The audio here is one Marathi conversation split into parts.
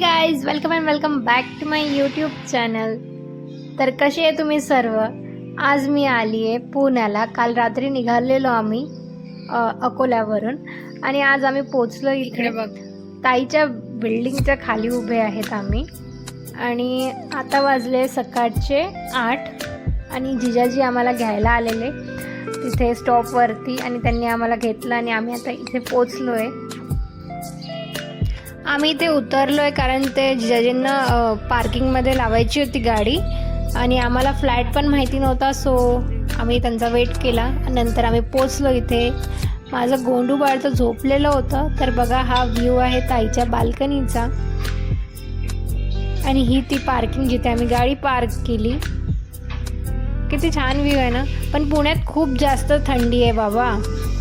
Guys welcome and welcome back to my YouTube channel तर कसे आहे तुम्ही सर्व? आज मी आली आहे पुण्याला. काल रात्री निघालेलो आम्ही अकोल्यावरून. आणि आज आम्ही पोचलो इकडे बघ. ताईच्या बिल्डिंगच्या खाली उभे आहेत आम्ही. आणि आता वाजले सकाळचे आठ. आणि जिजाजी आम्हाला घ्यायला आलेले. तिथे स्टॉपवरती आणि त्यांनी आम्हाला घेतलं आणि आम्ही आता इथे पोचलो आहे आम्ही इथे उतरलो आहे कारण ते जिजाजींना पार्किंगमध्ये लावायची होती गाडी. आणि आम्हाला फ्लॅट पण माहिती नव्हता सो आम्ही त्यांचा वेट केला. नंतर आम्ही पोचलो इथे. माझं गोंडू बाळ तर झोपलेलं होतं तर बघा हा व्ह्यू आहे ताईच्या बाल्कनीचा. आणि ही ती पार्किंग जिथे आम्ही गाडी पार्क केली. किती छान व्ह्यू आहे ना? पण पुण्यात खूप जास्त थंडी आहे बाबा.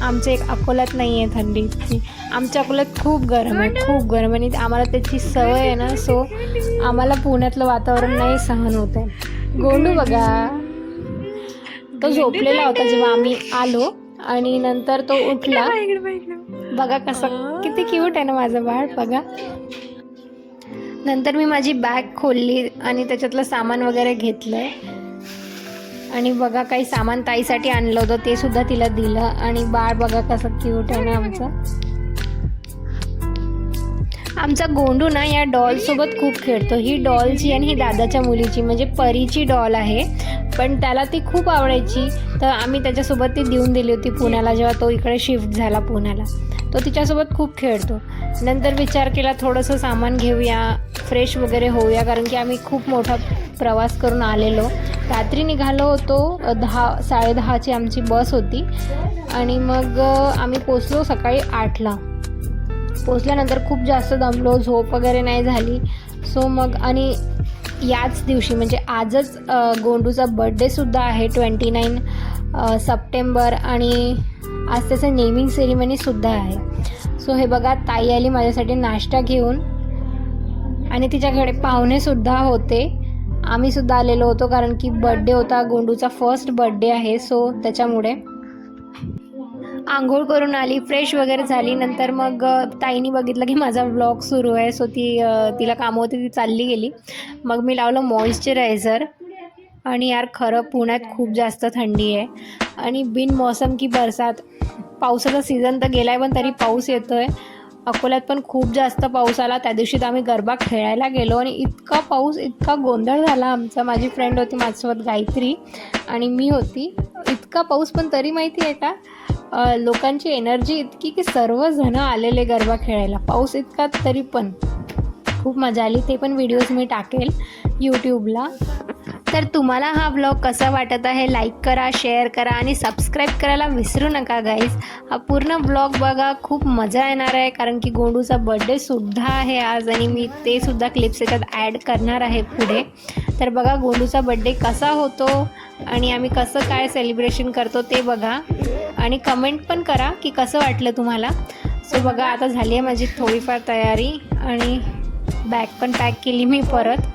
आमच्या एक अकोल्यात नाही आहे थंडी इतकी आमच्या अकोल्यात खूप गरम आहे खूप गरम आणि आम्हाला त्याची सवय आहे ना सो आम्हाला पुण्यातलं वातावरण नाही सहन होत आहे. गोंडू बघा. तो झोपलेला होता जेव्हा आम्ही आलो आणि नंतर तो उठला. बघा कसं किती क्यूट आहे ना माझं बाळ बघा. नंतर मी माझी बॅग खोलली आणि त्याच्यातलं सामान वगैरे घेतलं आणि बघा काही सामान ताईसाठी आणलं होतं ते सुद्धा तिला दिलं. आणि बाळ बघा कसं क्यूट आहे ना आमचं. आमचा गोंडू ना या डॉलसोबत खूप खेळतो. ही डॉलची आणि ही दादाच्या मुलीची म्हणजे परीची डॉल आहे. पण त्याला ती खूप आवडायची. तर आम्ही त्याच्यासोबत ती देऊन दिली होती पुण्याला जेव्हा तो इकडे शिफ्ट झाला पुण्याला. तो तिच्यासोबत खूप खेळतो. नंतर विचार केला थोडंसं सामान घेऊया फ्रेश वगैरे होऊया कारण की आम्ही खूप मोठा प्रवास करून आलेलो. रात्री निघालो होतो दहा साडेदहाची आमची बस होती. आणि मग आम्ही पोचलो सकाळी आठला. पोचल्यानंतर खूप जास्त दमलो झोप वगैरे नाही झाली. सो मग आणि याच दिवशी म्हणजे आजच गोंडूचा बड्डेसुद्धा आहे ट्वेंटी नाईन सप्टेंबर. आणि आज त्याचं नेमिंग सेरिमनीसुद्धा आहे. सो हे बघा ताई आली माझ्यासाठी नाश्ता घेऊन. आणि तिच्याकडे पाहुणेसुद्धा होते. आम्ही सुद्धा आलेलो होतो कारण की बड्डे होता. गोंडूचा फर्स्ट बड्डे आहे सो त्याच्यामुळे. आंघोळ करून आली फ्रेश वगैरे झाली. नंतर मग ताईनी बघितलं की माझा ब्लॉग सुरू आहे सो ती तिला कामं होती ती चालली गेली. मग मी लावलं मॉइश्चरायझर आणि यार खरं पुण्यात खूप जास्त थंडी आहे. आणि बिन मौसम की बरसात. पावसाचा सीझन तर गेला आहे पण तरी पाऊस येतो आहे अकोल्यात पण खूप जास्त पाऊस आला. त्या दिवशी तर आम्ही गरबा खेळायला गेलो आणि इतका पाऊस इतका गोंधळ झाला. आमचा माझी फ्रेंड होती माझ्यासोबत गायत्री आणि मी होती. इतका पाऊस पण तरी माहिती आहे का? लोकांची एनर्जी इतकी की सर्वजण आलेले गरबा खेळायला. पाऊस इतका तरी पण. खूप मजा आली. ते पण व्हिडिओज मी टाकेल यूट्यूबला तर तुम्हाला हा ब्लॉग कसा वाटत आहे लाईक करा शेअर करा आणि सबस्क्राईब करायला विसरू नका गाईज हा पूर्ण ब्लॉग बघा खूप मजा येणार आहे कारण की गोंडूचा बड्डेसुद्धा आहे आज आणि मी ते सुद्धा क्लिप्स याच्यात ॲड करणार आहे पुढे. तर बघा गोंडूचा बड्डे कसा होतो आणि आम्ही कसं काय सेलिब्रेशन करतो ते बघा. आणि कमेंट पण करा की कसं वाटलं तुम्हाला. सो बघा आता झाली आहे माझी थोडीफार तयारी आणि बॅग पण पॅक केली मी परत.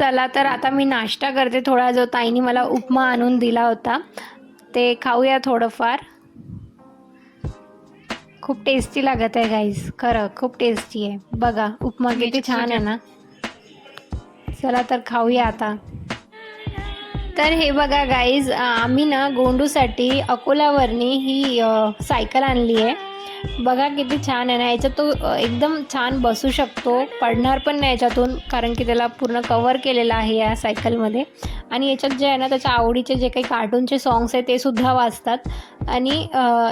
चला तर आता मी नाश्ता करते थोडा. जो ताईने मला उपमा आणून दिला होता ते खाऊया थोडंफार. खूप टेस्टी लागत आहे गाईज खरं खूप टेस्टी आहे. बघा उपमा किती छान आहे ना. चला तर खाऊया आता. तर हे बघा गाईज आम्ही ना गोंडूसाठी अकोल्यावरनी ही सायकल आणली आहे. बघा किती छान आहे ना याच्यात तो एकदम छान बसू शकतो. पडणार पण नाही याच्यातून कारण की त्याला पूर्ण कवर केलेलं आहे या सायकलमध्ये आणि याच्यात जे आहे ना त्याच्या आवडीचे जे काही कार्टूनचे सॉंग्स आहे ते सुद्धा वाजतात. आणि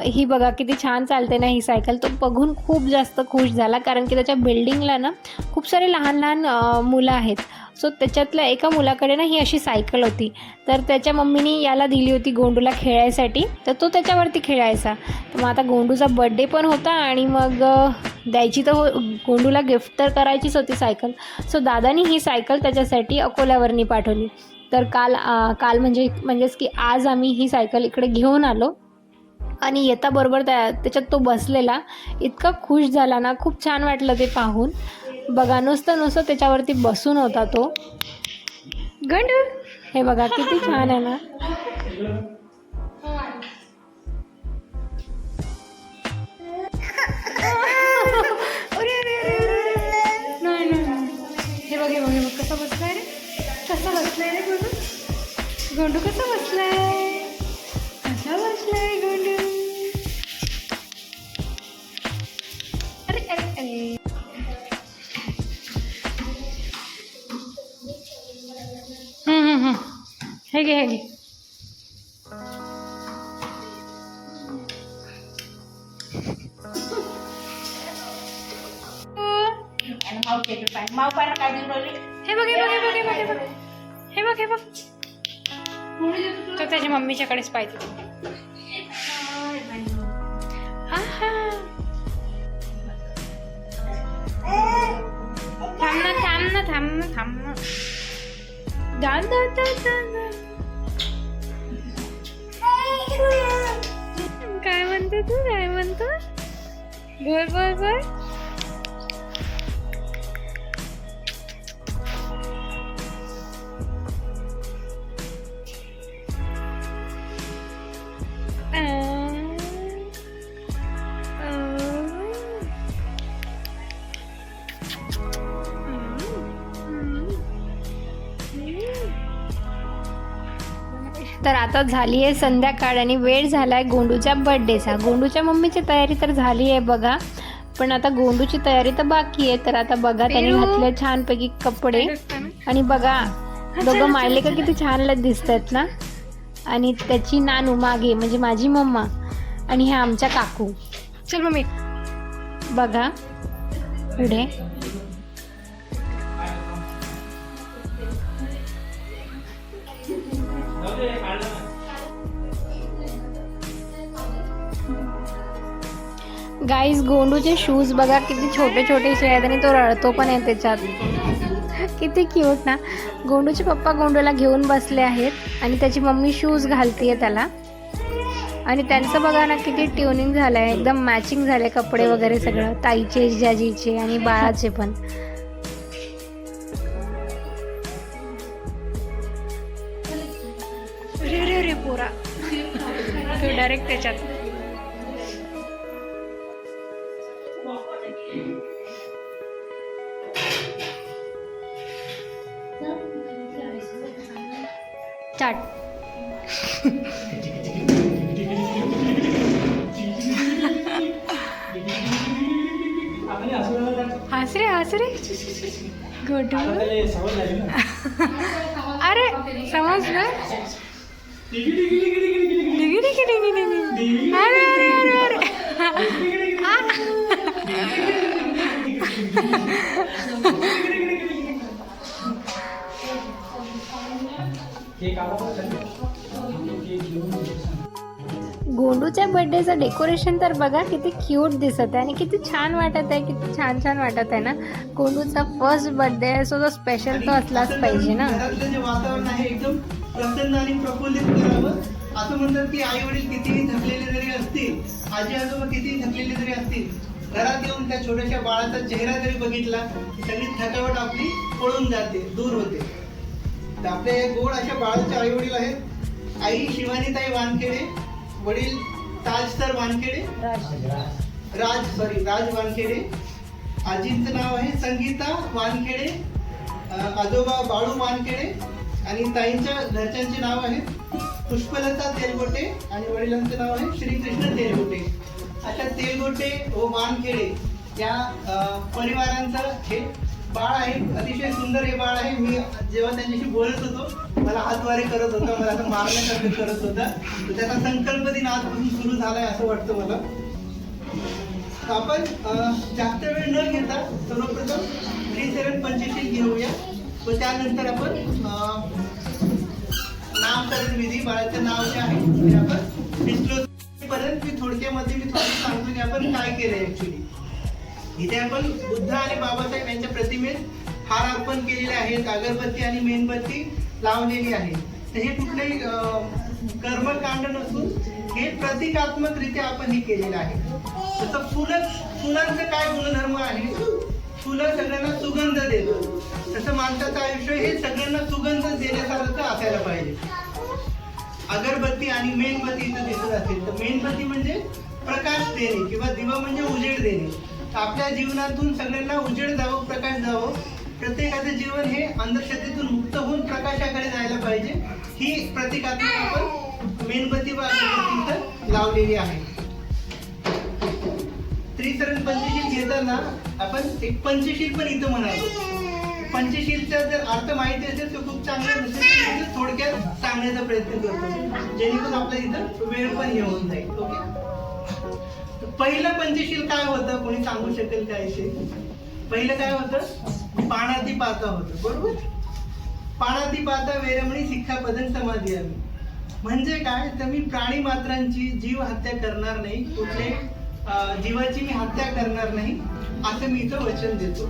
ही बघा किती छान चालते ना ही सायकल तो बघून खूप जास्त खुश झाला कारण की त्याच्या बिल्डिंगला ना खूप सारे लहान लहान मुलं आहेत. सो त्याच्यातल्या एका मुलाकडे ना ही अशी सायकल होती. तर त्याच्या मम्मीनी याला दिली होती गोंडूला खेळायसाठी. तर तो त्याच्यावरती खेळायचा. तर मग आता गोंडूचा बड्डे पण होता आणि मग द्यायची तर हो गोंडूला गिफ्ट तर करायचीच होती सायकल सो दादानी ही सायकल त्याच्यासाठी अकोल्यावरनी पाठवली. तर काल काल म्हणजे म्हणजेच की आज आम्ही ही सायकल इकडे घेऊन आलो. आणि येता बरोबर त्या त्याच्यात तो बसलेला. इतका खुश झाला ना खूप छान वाटलं ते पाहून. बघा नुसतं नुसतं त्याच्यावरती बसून होता तो. गंड? हे बघा किती छान आहे ना. हे बघ हे बघ हे बघ कसा बसलाय रे? कसा बसलाय रे गोंडू? गोंडू कसा बसलाय? कसा बसलाय गोंडू? ಹೇಗೆ ಹೇಗೆ? हे हे घे हे बघ हे बघ हे बघ हे बघ हे बघ हे बघ हे बघ तो त्याच्या मम्मीच्याकडेच पाहिजे काय म्हणते तू? काय म्हणतो? बोल बोल बोल. तर आता झाली आहे संध्याकाळ आणि वेळ झाला आहे गोंडूच्या बड्डेचा गोंडूच्या मम्मीची तयारी तर झाली आहे बघा. पण आता गोंडूची तयारी तर बाकी आहे. तर आता बघा त्यांनी घातले छानपैकी कपडे. आणि बघा दोघं मायले का किती छान दिसत आहेत ना. आणि त्याची नानू मागे म्हणजे माझी मम्मा आणि ह्या आमच्या काकू. चल मम्मी. बघा. पुढे. गाईज गोंडूचे शूज बघा किती छोटे छोटेसे आहेत आणि तो रडतो पण आहे त्याच्यात. किती क्यूट ना. गोंडूचे पप्पा गोंडूला घेऊन बसले आहेत आणि त्याची मम्मी शूज घालतीये त्याला. आणि त्यांचं बघा ना किती ट्युनिंग झालं आहे एकदम मॅचिंग झाले कपडे वगैरे सगळं. ताईचे जाजीचे आणि बाळाचे पण. हस रे हस रे गुड अरे समजलं डिगी डिगी डिगी गोंडूच्या बर्थडेचं डेकोरेशन तर बघा किती क्यूट दिसत आहे आणि किती छान वाटत आहे किती छान छान वाटत आहे ना? गोंडूचा फर्स्ट बर्थडे आहे सो तो स्पेशल तो असलाच पाहिजे ना? वातावरण आहे एकदम. प्रसन्न आणि प्रफुल्लित करावं. असं म्हणतात की आई वडील कितीही थकलेले जरी असतील आजी आजोबा कितीही थकलेले जरी असतील घरात येऊन त्या छोट्याशा बाळाचा चेहरा जरी बघितला सगळी थकावट आपली पळून जाते दूर होते. तर आपल्या गोड अशा बाळाचे आई वडील आहेत. आई शिवानीताई वानखेडे वडील ताज वानखेडे? राज सॉरी राज वानखेडे. आजींचं नाव आहे संगीता वानखेडे आजोबा बाळू वानखेडे आणि ताईंच्या घरच्यांचे नाव आहे पुष्पलता तेलगोटे आणि वडिलांचं नाव आहे श्रीकृष्ण तेलगोटे. अशा तेलगोटे व वानखेडे या परिवारांचं हे बाळ आहे अतिशय सुंदर हे बाळ आहे. मी जेव्हा त्यांच्याशी बोलत होतो मला हातवारे करत होता मला असं मारण्यासारखं करत होता. तर त्याचा संकल्प दिन आजपासून सुरू झालाय असं वाटतं मला. आपण जास्त वेळ न घेता सर्वप्रथम थ्री सेवन पंचशील घेऊया. व त्यानंतर आपण अं, नामकरण विधी बाळाचं नाव जे आहे ते आपण डिस्क्लोज पर्यंत मी थोडक्यामध्ये मी थोडं सांगतो की आपण काय केलं ऍक्च्युली इथे आपण बुद्ध आणि बाबासाहेब यांच्या प्रतिमेत हार अर्पण केलेले आहेत. अगरबत्ती आणि मेणबत्ती लावलेली आहे तर हे कुठलेही कर्मकांड नसून हे प्रतिकात्मकरित्या आपण हे केलेलं आहे. तसं फुलं फुलांचं काय गुणधर्म आहे? फुलं सगळ्यांना सुगंध देतो तसं माणसाचं आयुष्य हे सगळ्यांना सुगंध देण्यासारखं असायला पाहिजे. अगरबत्ती आणि मेणबत्ती इथं दिसत असेल. तर मेणबत्ती म्हणजे प्रकाश देणे किंवा दिवा म्हणजे उजेड देणे. आपल्या जीवनातून सगळ्यांना उजेड जावं प्रकाश जावं. प्रत्येकाचं जीवन हे अंधश्रद्धेतून मुक्त होऊन प्रकाशाकडे जायला पाहिजे. ही प्रतिकात्मक आपण मेणबत्ती व लावलेली आहे. त्रिसरण पंचशील घेताना आपण एक पंचशील पण इथं म्हणालो. पंचशीलचा जर अर्थ माहिती असेल तर खूप चांगलं नसेल म्हणजे थोडक्यात सांगण्याचा प्रयत्न करतो जेणेकरून आपल्या इथं वेळ पण हे होऊन जाईल. ओके? पहिलं पंचशील काय होतं? कोणी सांगू शकेल काय पहिलं काय होतं? पाणाती पाता होतं. बरोबर? पाणाती पाता वेरमणी शिक्षापदन समाधी आम्ही. म्हणजे काय? तर मी प्राणी मात्रांची जीव हत्या करणार नाही. कुठले? जीवाची मी हत्या करणार नाही. असं मी इथं वचन देतो.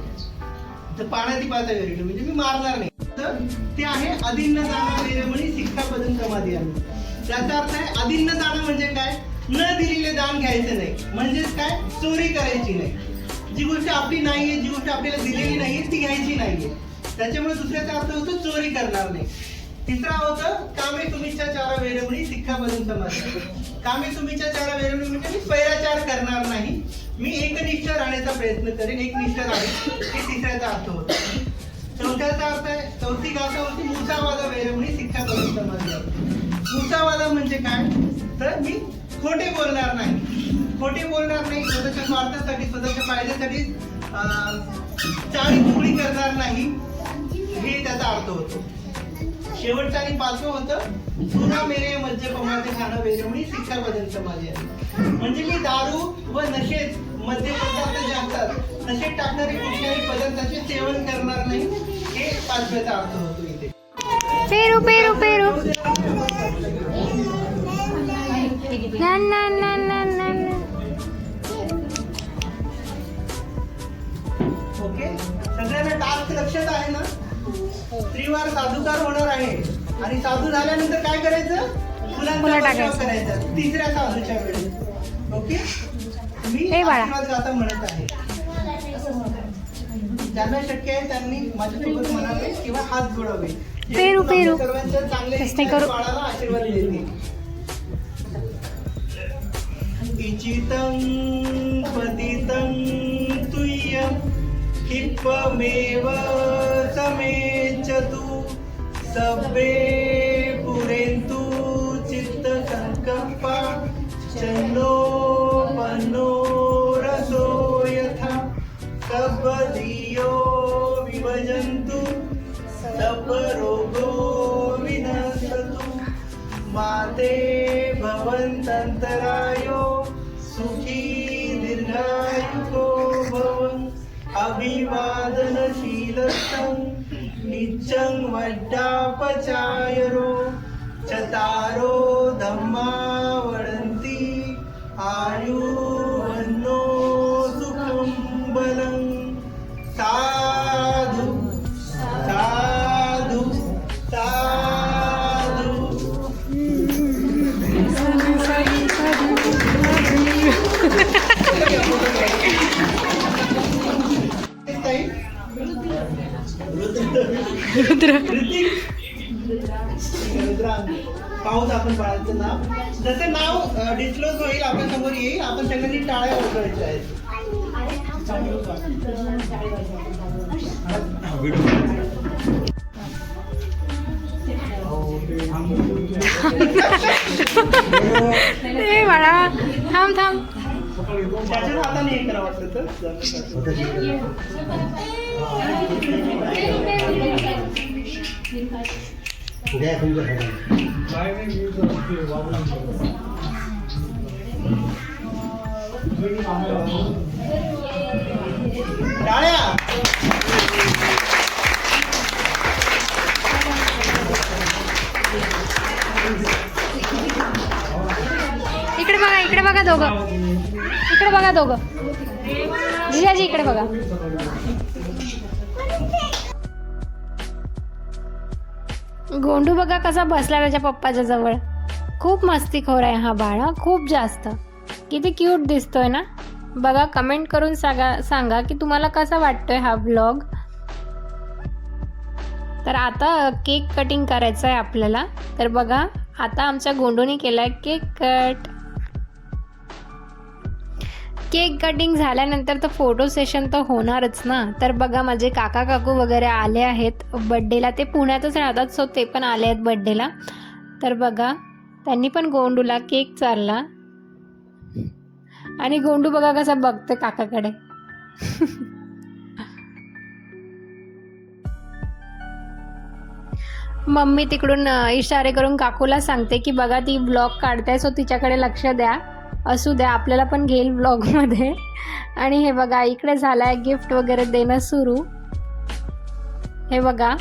तर पाण्याची पाता वेरमणी. म्हणजे मी मारणार नाही. तर ते आहे अदिन्न जाणं वेरमणी शिक्षापदन समाधी आम्ही. त्याचा अर्थ आहे अदिन्न जाणं म्हणजे काय? न दिलेले दान घ्यायचं नाही. म्हणजेच काय? चोरी करायची नाही. जी गोष्ट आपली नाहीये जी गोष्ट आपल्याला दिलेली नाहीये ती घ्यायची नाहीये. त्याच्यामुळे दुसऱ्याचा अर्थ होतो चोरी करणार नाही. तिसरा होतं कामे तुम्हीच्या चारा वेरवणी बनून समाधी कामे तुम्हीच्या चारा वेरवणी म्हणजे मी पैराचार करणार नाही. मी एकनिष्ठ राहण्याचा प्रयत्न करेन एकनिष्ठ राहील हे तिसऱ्याचा अर्थ होता. चौथ्याचा अर्थ आहे चौथी गाथा होती मुसावादा वेरवणी बनून समाधी मुसावादा म्हणजे काय? तर मी खोटे बोलणार नाही. खोटे बोलणार नाही स्वतःच्या स्वार्थासाठी स्वतःच्या फायद्यासाठी चाळी चुकडी करणार नाही हे त्याचा अर्थ होतो. शेवटचं आणि पाचवं होतं पुन्हा मेरे मद्यपमाचे खाणं वेगळी शिक्षा बदल समाधी आहे. म्हणजे मी दारू व नशेत मद्य पदार्थ जे असतात नशेत टाकणारे कुठल्याही पदार्थाचे सेवन करणार नाही हे पाचव्याचा अर्थ होतो इथे. पेरू पेरू पेरू. ना ना ना ना ना ना. ओके सगळ्यांना टास्क लक्षात आहे ना त्रिवार साधुकार होणार आहे आणि साधू झाल्यानंतर काय करायचं फुलांचा टाकायचं. करायचा तिसऱ्या साधूच्या वेळेस ओके मी. आशीर्वाद गाथा म्हणत आहे ज्यांना शक्य आहे त्यांनी माझ्यासोबत म्हणावे किंवा हात जोडावे पेरू, पेरू. सर्वांच्या करू. बाळाला आशीर्वाद देते इचितं पतितं तुय्यं हिप्पमेव समेचतु सब्बे पुरेन्तु चित्तसङ्कल्पा चन्नो पन्नो रसो यथा सब्बदीयो विभजन्तु सब्बरोगो विनशतु माते भवन्तन् अभिवादनशीलस्थं नित्यं वड्डापचायरो चतारो धम्मा वदन्ति आयु आपण सगळ्यांनी टाळ्या वाजवायच्या आहेत. बाळा थांब थांब. त्याच्याच हाताने हे करा वाटलं तर? टाळ्या इकडे बघा इकडे बघा दोघं. इकडे बघा दोघं. जिजाजी इकडे बघा. गोंडू बघा कसा बसला त्याच्या पप्पाच्या जवळ. खूप मस्तीखोर आहे हा बाळा खूप जास्त. किती क्यूट दिसतोय ना? बघा कमेंट करून सांगा सांगा की तुम्हाला कसा वाटतोय हा ब्लॉग तर आता केक कटिंग करायचं आहे आपल्याला. तर बघा आता आमच्या गोंडूनी केला आहे केक कट केक कटिंग झाल्यानंतर तर फोटो सेशन तर होणारच ना. तर बघा माझे काका काकू वगैरे आले आहेत. बड्डेला ते पुण्यातच राहतात सो ते पण आले आहेत बड्डेला तर बघा त्यांनी पण गोंडूला केक चालला आणि गोंडू बघा कसा बघते काकाकडे. मम्मी तिकडून इशारे करून काकूला सांगते की बघा ती ब्लॉग काढते सो तिच्याकडे लक्ष द्या. असू द्या आपल्याला पण घेईल ब्लॉगमध्ये आणि हे बघा इकडे झालं आहे गिफ्ट वगैरे देणं सुरू. हे बघा.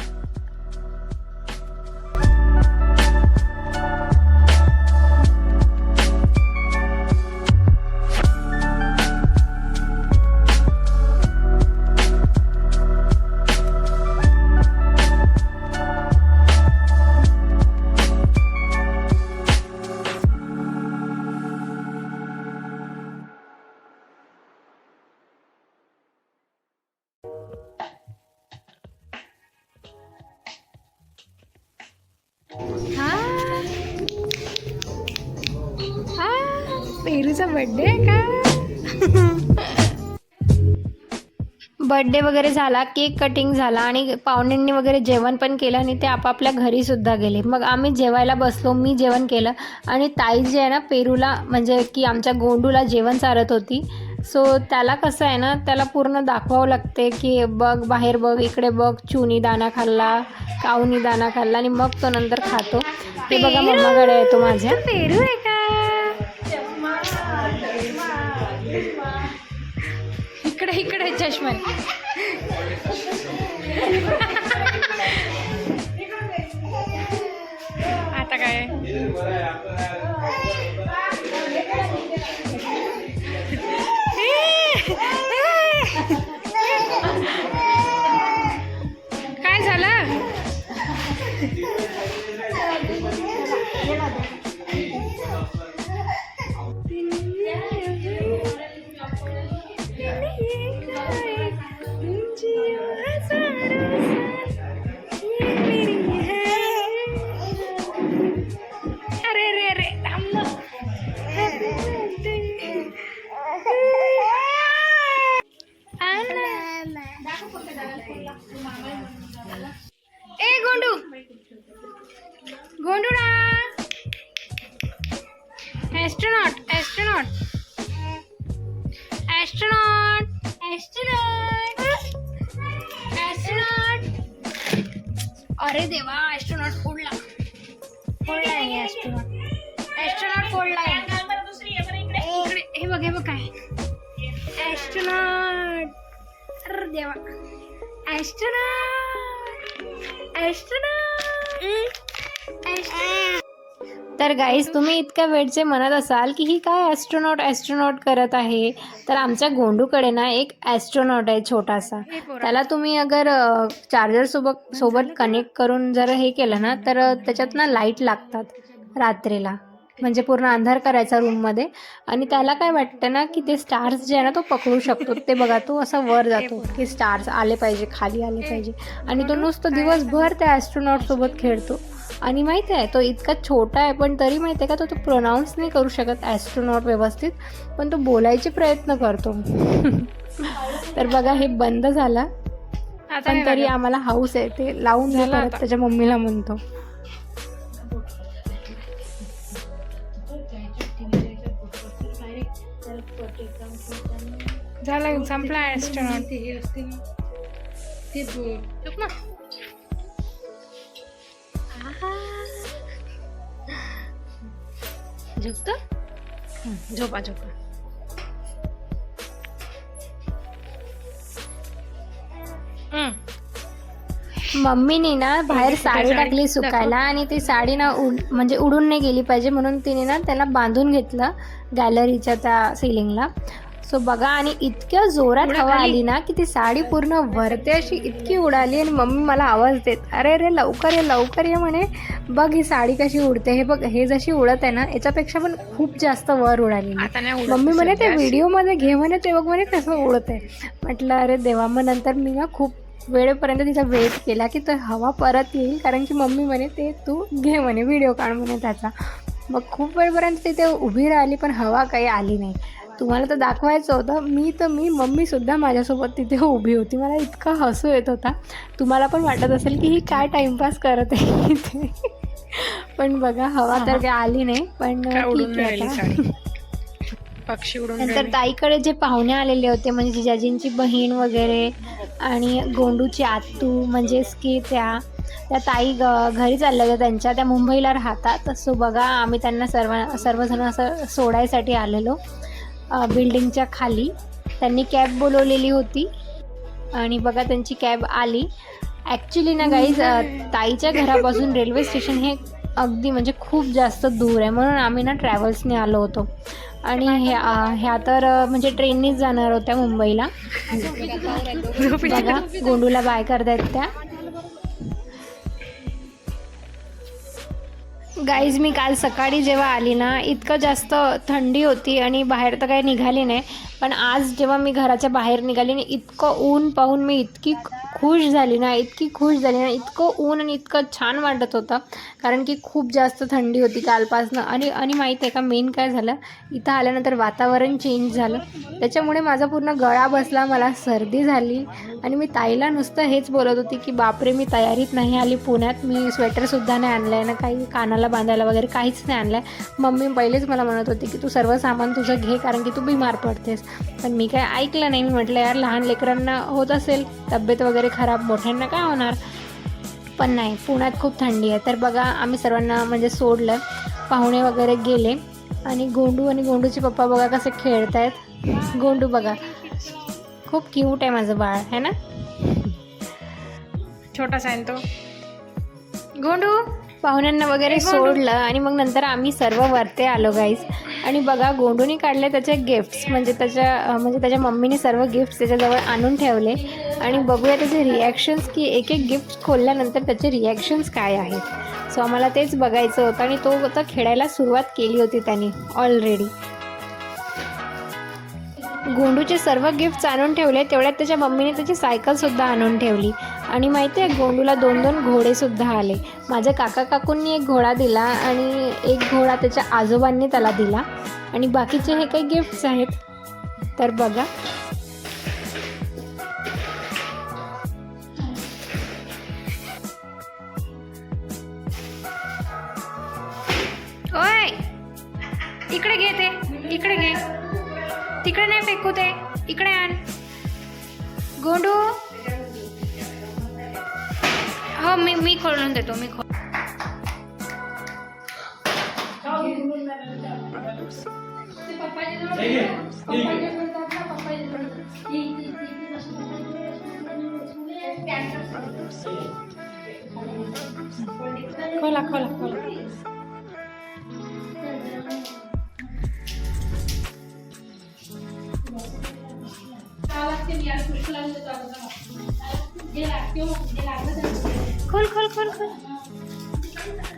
बर्थडे वगैरे झाला केक कटिंग झाला आणि पाहुण्यांनी वगैरे जेवण पण केलं आणि ते आपापल्या घरी सुद्धा गेले. मग आम्ही जेवायला बसलो मी जेवण केलं आणि ताई जे आहे ना पेरूला म्हणजे की आमच्या गोंडूला जेवण चारत होती. सो त्याला कसं आहे ना त्याला पूर्ण दाखवावं लागते की बघ बाहेर बघ इकडे बघ चुनी दाणा खाल्ला काऊनी दाणा खाल्ला आणि मग तो नंतर खातो. ते बघा मम्माकडे येतो माझ्या. पेरू आहे का? चष्मा. आता काय? काय तर गाईज तुम्ही इतक्या वेळचे म्हणत असाल की ही काय ॲस्ट्रोनॉट ॲस्ट्रोनॉट करत आहे? तर आमच्या गोंडूकडे ना एक ॲस्ट्रोनॉट आहे छोटासा. त्याला तुम्ही अगर चार्जर सोबत सोबत कनेक्ट करून जर हे केलं ना तर त्याच्यात ना लाइट लागतात रात्रीला. म्हणजे पूर्ण अंधार करायचा रूममध्ये आणि त्याला काय वाटतं ना की ते स्टार्स जे आहे ना तो पकडू शकतो. ते बघा तो असा वर जातो की स्टार्स आले पाहिजे खाली आले पाहिजे. आणि तो नुसतं दिवसभर त्या ॲस्ट्रोनॉट सोबत खेळतो. आणि माहिती आहे तो इतका छोटा आहे पण तरी माहिती आहे का तो तो प्रोनाऊन्स नाही करू शकत ॲस्ट्रोनॉट व्यवस्थित पण तो बोलायचे प्रयत्न करतो. तर बघा हे बंद झालं. पण तरी आम्हाला हाऊस आहे ते लावून परत त्याच्या मम्मीला म्हणतो. झालं संपला ॲस्ट्रोनॉट चुप ना झोपतो झोपा झोपा. मम्मीने ना बाहेर साडी टाकली सुकायला आणि ती साडी ना उड म्हणजे उडून नाही गेली पाहिजे म्हणून तिने ना त्याला बांधून घेतलं गॅलरीच्या त्या सिलिंगला सो बघा आणि इतक्या जोरात हवा आली ना की ती साडी पूर्ण वरते अशी इतकी उडाली आणि मम्मी मला आवाज देत अरे अरे लवकर ये लवकर ये म्हणे. बघ ही साडी कशी उडते हे बघ हे जशी उडत आहे ना याच्यापेक्षा पण खूप जास्त वर उडाली मम्मी म्हणे ते. व्हिडिओमध्ये घे म्हणे ते बघ म्हणे कसं उडत आहे. म्हटलं अरे देवा मग नंतर मी ना खूप वेळेपर्यंत तिचा वेट केला की तो हवा परत येईल कारण की मम्मी म्हणे ते तू घे म्हणे व्हिडिओ काढ म्हणे त्याचा. मग खूप वेळपर्यंत तिथे उभी राहिली पण हवा काही आली नाही. तुम्हाला तर दाखवायचं होतं. मी तर मी मम्मीसुद्धा माझ्यासोबत तिथे उभी होती. मला इतका हसू येत होता. तुम्हाला पण वाटत असेल की ही काय टाईमपास करत आहे इथे. पण बघा हवा तर काही आली नाही पण ठीक आहे आता. पक्षी उडून नंतर. ताईकडे जे पाहुणे आलेले होते म्हणजे जिजाजींची बहीण वगैरे आणि गोंडूची आत्तू म्हणजेच की त्या त्या ताई ग घरी चालल्या होत्या त्यांच्या. त्या मुंबईला राहतात. सो बघा आम्ही त्यांना सर्व सर्वजण असं सोडायसाठी आलेलो. बिल्डिंगच्या खाली. त्यांनी कॅब बोलवलेली होती. आणि बघा त्यांची कॅब आली. ॲक्च्युली ना गाईज ताईच्या घरापासून रेल्वे स्टेशन हे अगदी म्हणजे खूप जास्त दूर आहे. म्हणून आम्ही ना ट्रॅव्हल्सने आलो होतो. आणि ह्या ह्या तर म्हणजे ट्रेननीच जाणार होत्या मुंबईला. बघा गोंडूला बाय करतायत त्या. गाईज मी काल सकाळी जेव्हा आली ना इतकं जास्त थंडी होती आणि बाहेर तर काही निघाली नाही पण आज जेव्हा मी घराच्या बाहेर निघाली ना इतकं ऊन पाहून मी इतकी खुश झाली ना इतकी खुश झाली ना इतकं ऊन आणि इतकं छान वाटत होतं. कारण की खूप जास्त थंडी होती कालपासनं. आणि आणि माहीत आहे का मेन काय झालं? इथं आल्यानंतर वातावरण चेंज झालं. त्याच्यामुळे माझा पूर्ण गळा बसला मला सर्दी झाली. आणि मी ताईला नुसतं हेच बोलत होती की बापरे मी तयारीत नाही आली पुण्यात. मी स्वेटरसुद्धा नाही आणलं आहे ना काही कानाला बांधायला वगैरे काहीच नाही आणलं आहे मम्मी पहिलेच मला म्हणत होती की तू सर्व सामान तुझं घे कारण की तू बिमार पडतेस. पण मी काय ऐकलं नाही. मी म्हटलं यार लहान लेकरांना होत असेल तब्येत वगैरे खराब मोठ्यांना काय होणार? पण नाही पुण्यात खूप थंडी आहे. तर बघा आम्ही सर्वांना म्हणजे सोडलं. पाहुणे वगैरे गेले. आणि गोंडू आणि गोंडूचे पप्पा बघा कसे खेळत आहेत गोंडू बघा. खूप क्यूट आहे माझं बाळ है ना? छोटासा आहे तो. गोंडू! पाहुण्यांना वगैरे सोडलं आणि मग नंतर आम्ही सर्व वरते आलो गाईज आणि बघा गोंडूने काढले त्याचे गिफ्ट्स म्हणजे त्याच्या म्हणजे त्याच्या मम्मीने सर्व गिफ्ट्स त्याच्याजवळ आणून ठेवले. आणि बघूया त्याचे रिॲक्शन्स की एक एक गिफ्ट खोलल्यानंतर त्याचे रिॲक्शन्स काय आहेत. सो आम्हाला तेच बघायचं होतं आणि तो आता खेळायला सुरुवात केली होती त्यांनी ऑलरेडी गोंडूचे सर्व गिफ्ट्स आणून ठेवले. तेवढ्यात त्याच्या मम्मीने त्याची सायकलसुद्धा आणून ठेवली. आणि माहिती आहे गोंडूला दोन दोन घोडेसुद्धा आले. माझ्या काका काकूंनी एक घोडा दिला आणि एक घोडा त्याच्या आजोबांनी त्याला दिला. आणि बाकीचे हे काही गिफ्ट्स आहेत. तर बघा. ओय! इकडे घे ते. इकडे घे. तिकडे नाही फेकू ते. इकडे आण. गोंडू! हो मी मी खोलून देतो मी खोल खोला खोला खोला खोल खोल खोल खोल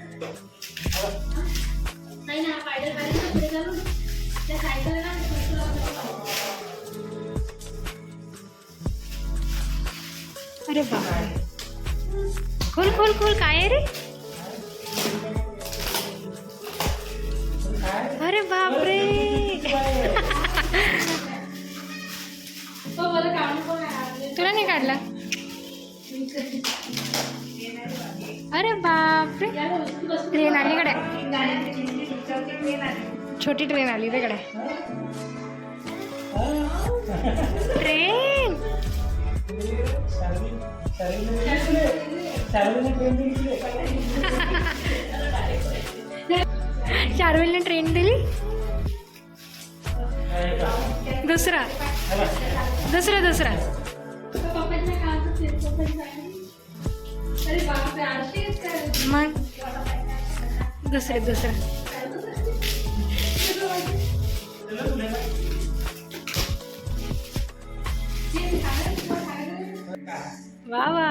अरे बापरे खोल खोल खोल काय रे? अरे बापरे तुला नाही काढला? अरे बापरे. ट्रेन आली कडे छोटी ट्रेन आली रे कडे ट्रेन? चारवेलने ट्रेन दिली? दुसरा. दुसरा दुसरा. मग? दुसरे दुसरं वा वा.